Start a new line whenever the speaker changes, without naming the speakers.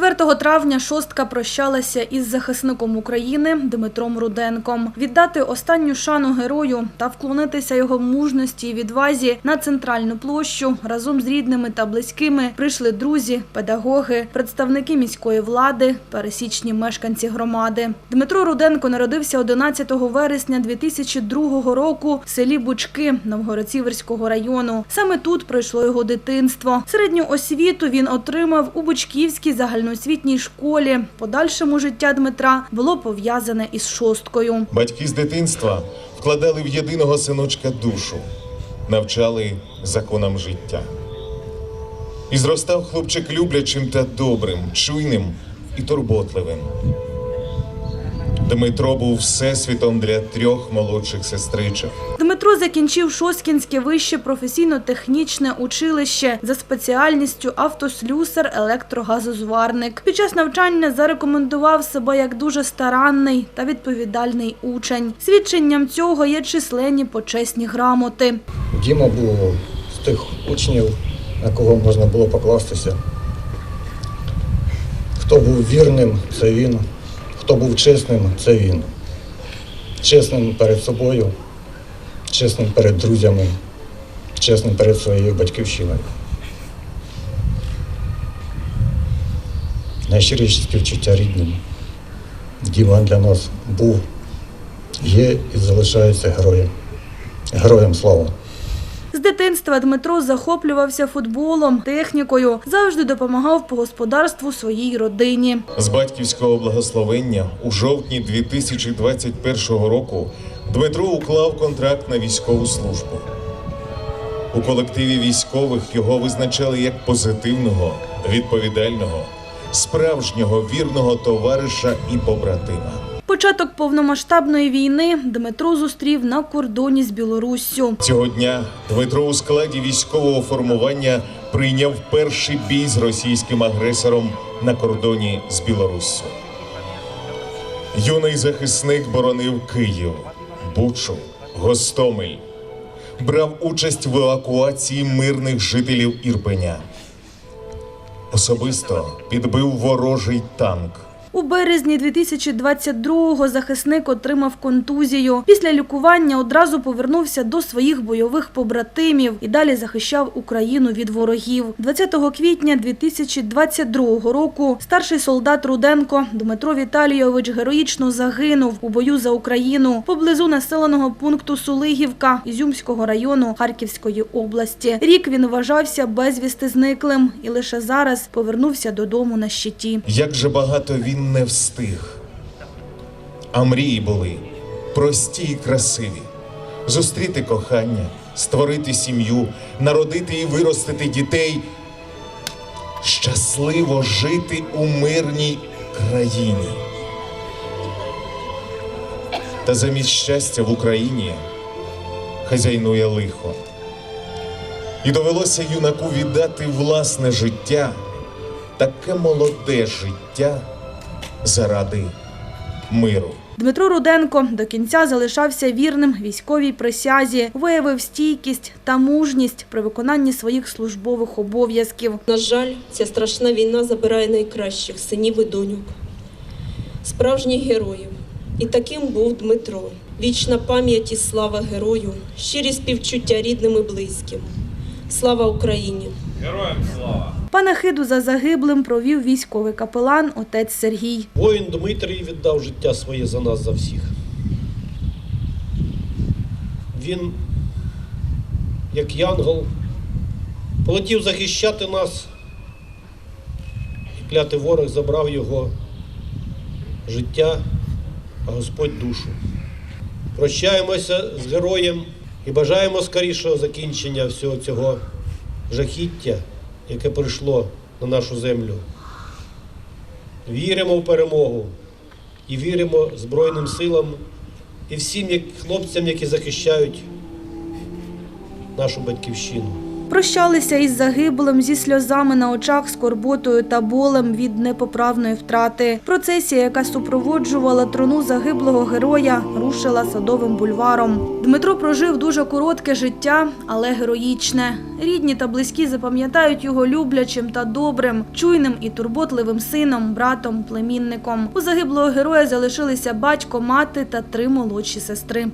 4 травня шостка прощалася із захисником України Дмитром Руденком. Віддати останню шану герою та вклонитися його мужності і відвазі на центральну площу разом з рідними та близькими прийшли друзі, педагоги, представники міської влади, пересічні мешканці громади. Дмитро Руденко народився 11 вересня 2002 року в селі Бучки Новгород-Сіверського району. Саме тут пройшло його дитинство. Середню освіту він отримав у Бучківській загальноосвітній школі. Подальшому життя Дмитра було пов'язане із шосткою.
Батьки з дитинства вкладали в єдиного синочка душу, навчали законам життя. І зростав хлопчик люблячим та добрим, чуйним і турботливим. Дмитро був всесвітом для трьох молодших сестричок.
Дмитро закінчив Шосткінське вище професійно-технічне училище за спеціальністю автослюсар електрогазозварник. Під час навчання зарекомендував себе як дуже старанний та відповідальний учень. Свідченням цього є численні почесні грамоти.
Діма був з тих учнів, на кого можна було покластися. Хто був вірним, це він. Хто був чесним, це він. Чесним перед собою, чесним перед друзями, чесним перед своєю батьківщиною. Найщиріші співчуття рідним. Діма для нас був, є і залишається героєм. Героям слава!
З дитинства Дмитро захоплювався футболом, технікою, завжди допомагав по господарству своїй родині.
З батьківського благословення у жовтні 2021 року Дмитро уклав контракт на військову службу. У колективі військових його визначали як позитивного, відповідального, справжнього вірного товариша і побратима.
Початок повномасштабної війни Дмитро зустрів на кордоні з Білоруссю.
Цього дня Дмитро у складі військового формування прийняв перший бій з російським агресором на кордоні з Білоруссю. Юний захисник боронив Київ, Бучу, Гостомель. Брав участь в евакуації мирних жителів Ірпеня. Особисто підбив ворожий танк.
У березні 2022-го захисник отримав контузію. Після лікування одразу повернувся до своїх бойових побратимів і далі захищав Україну від ворогів. 20 квітня 2022 року старший солдат Руденко Дмитро Віталійович героїчно загинув у бою за Україну поблизу населеного пункту Сулигівка Ізюмського району Харківської області. Рік він вважався безвісти зниклим і лише зараз повернувся додому на щиті.
Як же багато він не встиг. А мрії були прості і красиві: зустріти кохання, створити сім'ю, народити і виростити дітей, щасливо жити у мирній країні. Та замість щастя в Україні хазяйнує лихо. І довелося юнаку віддати власне життя, таке молоде життя заради миру.
Дмитро Руденко до кінця залишався вірним військовій присязі, виявив стійкість та мужність при виконанні своїх службових обов'язків.
На жаль, ця страшна війна забирає найкращих синів і доньок, справжніх героїв. І таким був Дмитро. Вічна пам'ять і слава герою, щирі співчуття рідним і близьким. Слава Україні!
Панахиду за загиблим провів військовий капелан отець Сергій.
Воїн Дмитрій віддав життя своє за нас, за всіх. Він, як янгол, полетів захищати нас, і клятий ворог забрав його життя, а Господь душу. Прощаємося з героєм і бажаємо скорішого закінчення всього цього жахіття, яке прийшло на нашу землю. Віримо в перемогу і віримо Збройним силам і всім хлопцям, які захищають нашу батьківщину.
Прощалися із загиблим зі сльозами на очах, скорботою та болем від непоправної втрати. Процесія, яка супроводжувала трону загиблого героя, рушила садовим бульваром. Дмитро прожив дуже коротке життя, але героїчне. Рідні та близькі запам'ятають його люблячим та добрим, чуйним і турботливим сином, братом, племінником. У загиблого героя залишилися батько, мати та три молодші сестри.